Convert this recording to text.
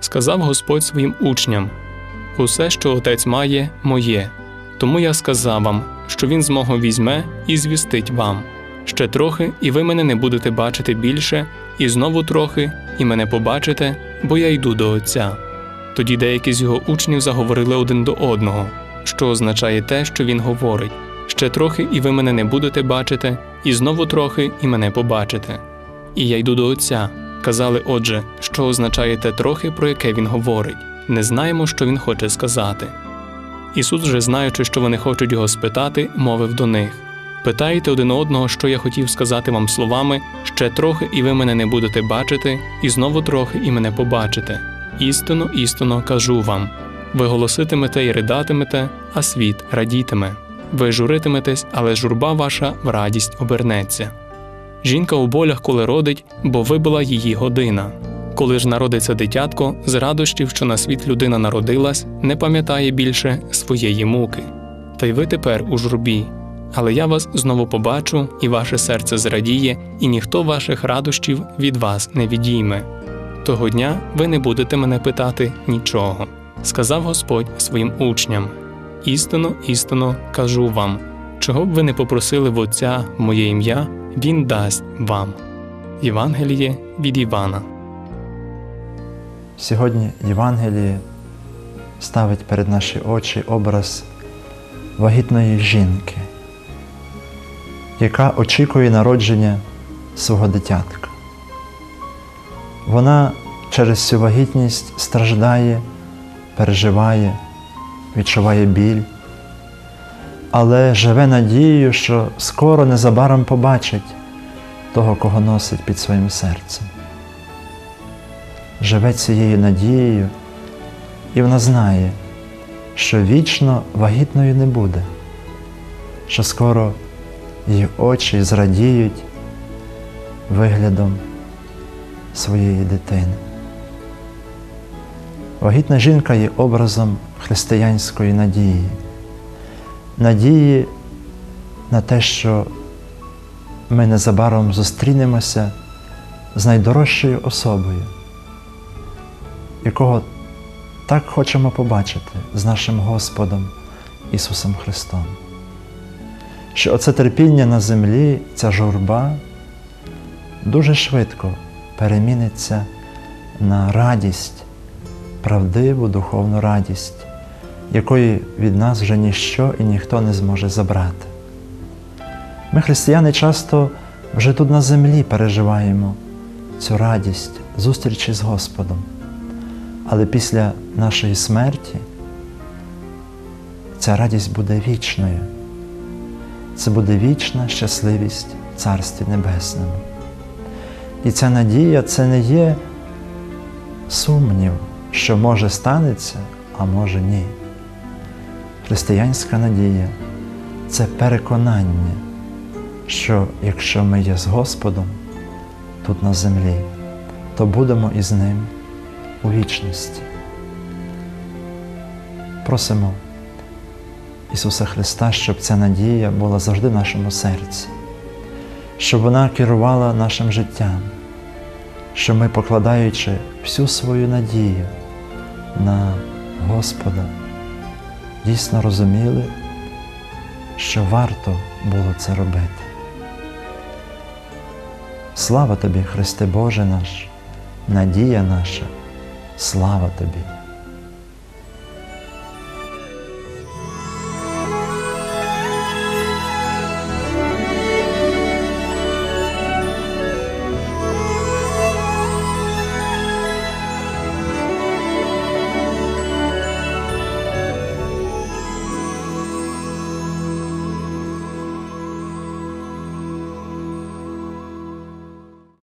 сказав Господь своїм учням: Усе, що отець має, моє. Тому я сказав вам, що він з мого візьме і звістить вам. Ще трохи, і ви мене не будете бачити більше, і знову трохи, і мене побачите, бо я йду до Отця. Тоді деякі з його учнів заговорили один до одного, що означає те, що він говорить. Ще трохи, і ви мене не будете бачити, і знову трохи, і мене побачите. І я йду до Отця. Казали, отже, що означає те трохи, про яке він говорить. Не знаємо, що він хоче сказати. Ісус, вже знаючи, що вони хочуть його спитати, мовив до них Питаєте один одного, що я хотів сказати вам словами ще трохи, і ви мене не будете бачити, і знову трохи, і мене побачите. Істинно, істинно кажу вам ви голоситимете і ридатимете, а світ радітиме. Ви журитиметесь, але журба ваша в радість обернеться. Жінка у болях, коли родить, бо вибила її година. Коли ж народиться дитятко, з радощів, що на світ людина народилась, не пам'ятає більше своєї муки. Та й ви тепер у журбі. Але я вас знову побачу, і ваше серце зрадіє, і ніхто ваших радощів від вас не відійме. Того дня ви не будете мене питати нічого, сказав Господь своїм учням. Істинно, істинно кажу вам, чого б ви не попросили в Отця моє ім'я, Він дасть вам. Євангеліє від Івана. Сьогодні Євангеліє ставить перед наші очі образ вагітної жінки, яка очікує народження свого дитятка. Вона через цю вагітність страждає, переживає, відчуває біль, але живе надією, що скоро незабаром побачить того, кого носить під своїм серцем. Живе цією надією, і вона знає, що вічно вагітною не буде, що скоро її очі зрадіють виглядом своєї дитини. Вагітна жінка є образом християнської надії, надії на те, що ми незабаром зустрінемося з найдорожчою особою, якого так хочемо побачити з нашим Господом Ісусом Христом. Що оце терпіння на землі, ця журба дуже швидко переміниться на радість, правдиву духовну радість, якої від нас вже ніщо і ніхто не зможе забрати. Ми, християни, часто вже тут на землі переживаємо цю радість зустрічі з Господом. Але після нашої смерті ця радість буде вічною. Це буде вічна щасливість в Царстві Небесному. І ця надія це не є сумнів, що може станеться, а може ні. Християнська надія це переконання, що якщо ми є з Господом тут на землі, то будемо із Ним у вічності. Просимо Ісуса Христа, щоб ця надія була завжди в нашому серці, щоб вона керувала нашим життям, що ми, покладаючи всю свою надію на Господа, дійсно розуміли, що варто було це робити. Слава тобі, Христе Боже наш, надія наша, слава тобі!